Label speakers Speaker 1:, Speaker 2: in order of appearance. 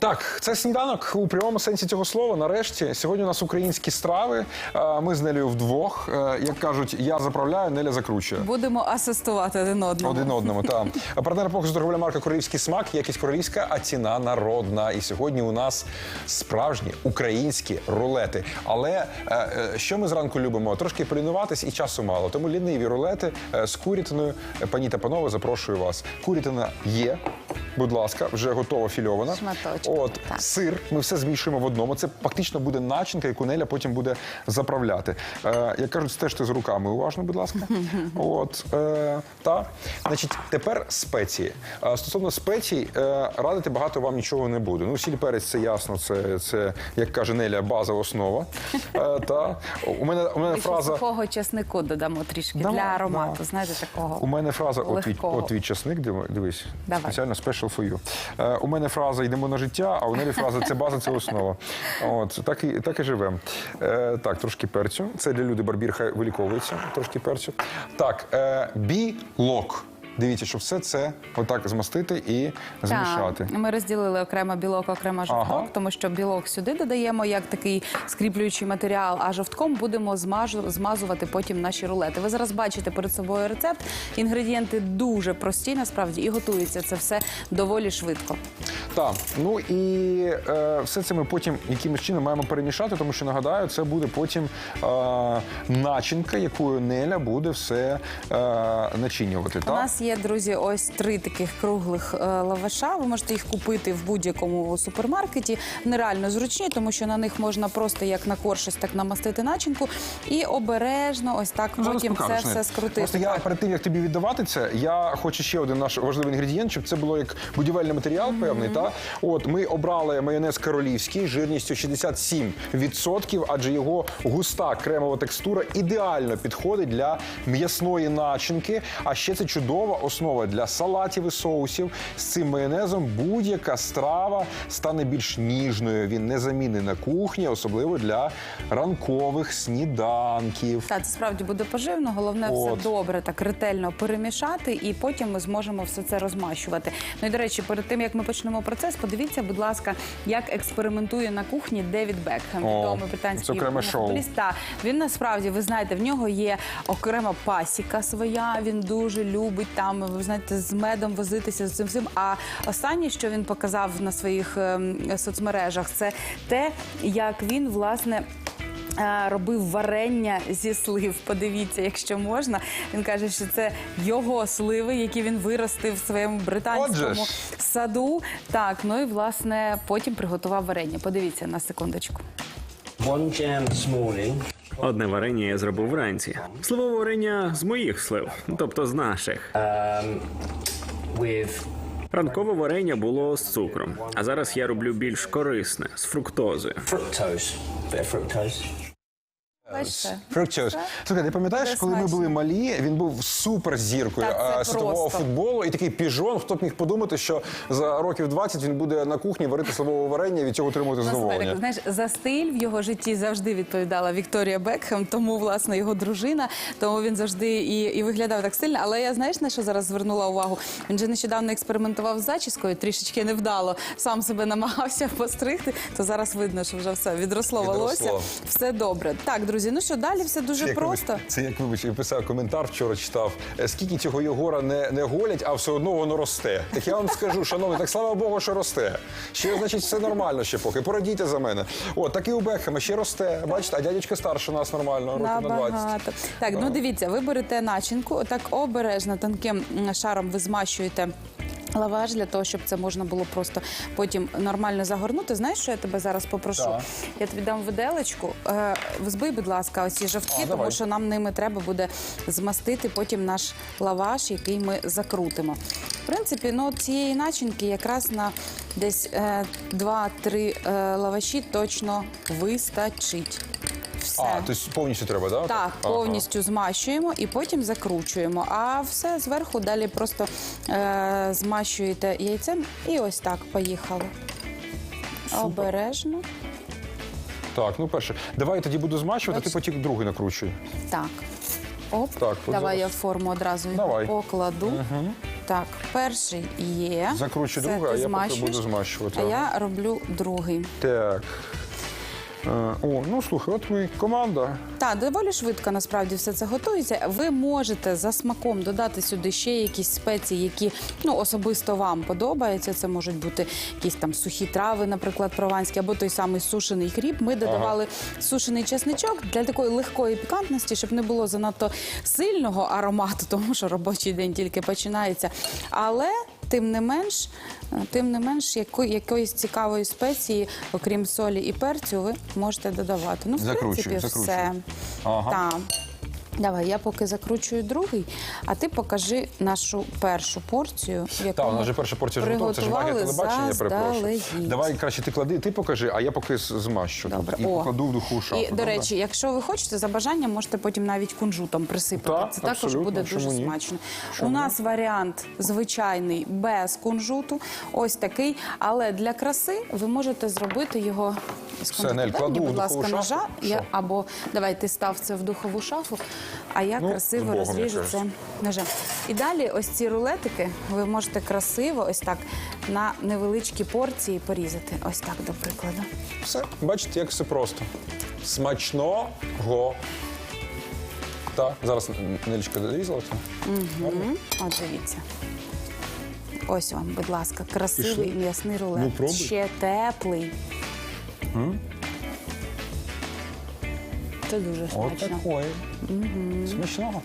Speaker 1: Так, це сніданок у прямому сенсі цього слова. Нарешті сьогодні у нас українські страви. Е, Ми з Нелею вдвох. Е, Як кажуть, я заправляю, Неля закручує.
Speaker 2: Будемо асистувати один одному.
Speaker 1: Один одному, так. Партнер показу торговля марка Королівський смак, якість королівська, а ціна народна. І сьогодні у нас справжні українські рулети. Але е, що ми зранку любимо? Трошки полінуватись і часу мало. Тому ліниві рулети з курятиною. Пані та панове, запрошую вас. Курятина є. Будь ласка, вже готова фільована.
Speaker 2: Шматочок,
Speaker 1: От
Speaker 2: так.
Speaker 1: сир. Ми все змішуємо в одному. Це фактично буде начинка, яку Неля потім буде заправляти. Е, як кажуть, стежте з руками уважно, будь ласка. От е, та значить, тепер спеції. Е, стосовно спецій, е, радити багато вам нічого не буду. Ну, сіль перець, це ясно. Це, це як каже Неля, база основа. Е, та у мене у мене фраза.
Speaker 2: сухого чеснику додамо трішки
Speaker 1: Давай,
Speaker 2: для аромату.
Speaker 1: давай.
Speaker 2: Знаєте, такого
Speaker 1: У мене фраза от твій,
Speaker 2: легкого.
Speaker 1: от твій часник, дивись,
Speaker 2: Давай.
Speaker 1: спеціально special for you. Е, у мене фраза йдемо на життя, а у Нелі фраза це база, це основа. От так і так і живемо. Е, так, трошки перцю. Це для люди барбір хай виліковується. Трошки перцю. Так, е, білок. Дивіться, що все це отак змастити і змішати.
Speaker 2: Так, ми розділили окремо білок, окремо жовток,
Speaker 1: Ага.
Speaker 2: тому що білок сюди додаємо як такий скріплюючий матеріал, а жовтком будемо змажу- змазувати потім наші рулети. Ви зараз бачите перед собою рецепт. Інгредієнти дуже прості, насправді, і готується це все доволі швидко.
Speaker 1: Так, ну і е, все це ми потім якимось чином маємо перемішати, тому що нагадаю, це буде потім е, начинка, якою Неля буде все е, начинювати.
Speaker 2: У нас є, друзі, ось три таких круглих е, лаваша. Ви можете їх купити в будь-якому супермаркеті. Нереально зручні, тому що на них можна просто як на корж ось так намастити начинку і обережно ось так
Speaker 1: Ну, Зараз
Speaker 2: потім це
Speaker 1: покажеш,
Speaker 2: все скрутити.
Speaker 1: Просто я перед тим, як тобі віддавати це, я хочу ще один наш важливий інгредієнт, щоб це було як будівельний матеріал певний. Та? От ми обрали майонез королівський жирністю 67%, адже його густа кремова текстура ідеально підходить для м'ясної начинки. А ще це чудова основа для салатів і соусів. З цим майонезом будь-яка страва стане більш ніжною. Він незамінний на кухні, особливо для ранкових сніданків.
Speaker 2: Так, це справді буде поживно. Головне
Speaker 1: От.
Speaker 2: все добре, так ретельно перемішати, і потім ми зможемо все це розмащувати. Ну і до речі, перед тим як ми почнемо процес, подивіться, будь ласка, як експериментує на кухні Девід Бекхем,
Speaker 1: О,
Speaker 2: відомий
Speaker 1: це
Speaker 2: британський
Speaker 1: окреме шоу.
Speaker 2: футболіст. Та, він насправді, ви знаєте, в нього є окрема пасіка своя. Він дуже любить там, ви знаєте, з медом возитися з цим всім. А останнє, що він показав на своїх ем, соцмережах, це те, як він власне. Робив варення зі слив. Подивіться, якщо можна. Він каже, що це його сливи, які він виростив в своєму
Speaker 1: Отже
Speaker 2: британському
Speaker 1: ж.
Speaker 2: саду. Так, ну і власне потім приготував варення. Подивіться на секундочку.
Speaker 3: One jam this morning.
Speaker 4: Одне варення я зробив вранці. Сливове варення з моїх слив, тобто з наших.
Speaker 3: with
Speaker 4: Ранкове варення було з цукром, а зараз я роблю більш корисне з фруктозою.
Speaker 3: fructose. Bit of fructose.
Speaker 2: Бачите?
Speaker 1: Фруктоз. Слухай, ти пам'ятаєш, коли ми були малі, він був суперзіркою е, світового футболу і такий піжон. Хто б міг подумати, що за років 20 він буде на кухні варити сливове варення і від цього отримувати задоволення.
Speaker 2: знаєш, за стиль в його житті завжди відповідала Вікторія Бекхем, тому власне його дружина, тому він завжди і, і виглядав так стильно. Але я знаєш на що зараз звернула увагу? Він же нещодавно експериментував з зачіскою, трішечки невдало, сам себе намагався постригти. То зараз видно, що вже все Відросло. волосся. Все добре. Так, друзі, ну що далі все дуже
Speaker 1: Як
Speaker 2: просто.
Speaker 1: вибач, це як вибач, я писав коментар вчора читав. е, Скільки цього Єгора не, не голять, а все одно воно росте. Так я вам скажу, шановні, так слава Богу, що росте. Ще значить все нормально ще поки. Порадійте за мене. О, так і у Бекхема ще росте. Бачите, а дядечка старше нас нормально, років на 20.
Speaker 2: Так, ну дивіться, ви берете начинку, отак обережно тонким шаром ви змащуєте. Лаваш для того, щоб це можна було просто потім нормально загорнути. Знаєш, що я тебе зараз попрошу?
Speaker 1: Так.
Speaker 2: Я тобі дам виделечку. Е, взбий, будь ласка, оці жовтки,
Speaker 1: А,
Speaker 2: тому
Speaker 1: давай.
Speaker 2: що нам ними треба буде змастити потім наш лаваш, який ми закрутимо. В принципі, ну цієї начинки якраз на десь е, 2-3 е, лаваші точно вистачить. Все.
Speaker 1: А, тобто повністю треба, так?
Speaker 2: Так, повністю змащуємо і потім закручуємо. А все зверху далі просто е, змащуєте яйцем і ось так поїхали. Обережно.
Speaker 1: Так, ну перше. Давай я тоді буду змащувати, а
Speaker 2: ти
Speaker 1: потім другий накручуй.
Speaker 2: Так. Оп.
Speaker 1: Так,
Speaker 2: Давай я форму одразу
Speaker 1: Давай.
Speaker 2: покладу. Так, перший є.
Speaker 1: Закручу другий, а я поки буду змащувати.
Speaker 2: А я роблю другий.
Speaker 1: Так. Е, О, ну слухай, от ми команда.
Speaker 2: Так, доволі швидко насправді все це готується. Ви можете за смаком додати сюди ще якісь спеції, які ну особисто вам подобаються. Це можуть бути якісь там сухі трави, наприклад, прованські, або той самий сушений кріп. Ми додавали сушений чесничок для такої легкої пікантності, щоб не було занадто сильного аромату, тому що робочий день тільки починається. Але тим не менш, е, тим не менш, яко- якоїсь цікавої спеції, окрім солі і перцю, ви можете додавати. Ну, в
Speaker 1: Закручую,
Speaker 2: принципі,
Speaker 1: закручую.
Speaker 2: все.
Speaker 1: Ага.
Speaker 2: Так. Давай, я поки закручую другий, а ти покажи нашу першу порцію, яку
Speaker 1: Так, у нас же перша порція ж готова. Це ж магія
Speaker 2: приготували
Speaker 1: телебачення, перепрошую.
Speaker 2: заздалегідь.
Speaker 1: Давай краще ти клади, ти покажи, а я поки з- змащу. тут.
Speaker 2: Добре.
Speaker 1: І
Speaker 2: О.
Speaker 1: покладу в духову шафу.
Speaker 2: І, до
Speaker 1: добре?
Speaker 2: речі, якщо ви хочете, за бажанням можете потім навіть кунжутом присипати.
Speaker 1: Так,
Speaker 2: Це також
Speaker 1: абсолютно.
Speaker 2: буде
Speaker 1: Чому
Speaker 2: дуже
Speaker 1: ні?
Speaker 2: смачно. У нас варіант звичайний без кунжуту, ось такий. Але для краси ви можете зробити його
Speaker 1: Все, Нель,
Speaker 2: Дай
Speaker 1: кладу в
Speaker 2: будь ласка,
Speaker 1: духову
Speaker 2: ножа. Я,
Speaker 1: Що?
Speaker 2: або давай ти став це в духову шафу, а я
Speaker 1: Ну,
Speaker 2: красиво розріжу це ножем. І далі ось ці рулетики ви можете красиво ось так на невеличкі порції порізати. Ось так, до прикладу.
Speaker 1: Все, бачите, як все просто. Смачного. Так, зараз Нелічка дорізала це.
Speaker 2: От дивіться. Ось вам, будь ласка, красивий м'ясний рулет.
Speaker 1: Ну.
Speaker 2: Ще теплий. Це дуже смачно.
Speaker 1: такої. Смачного.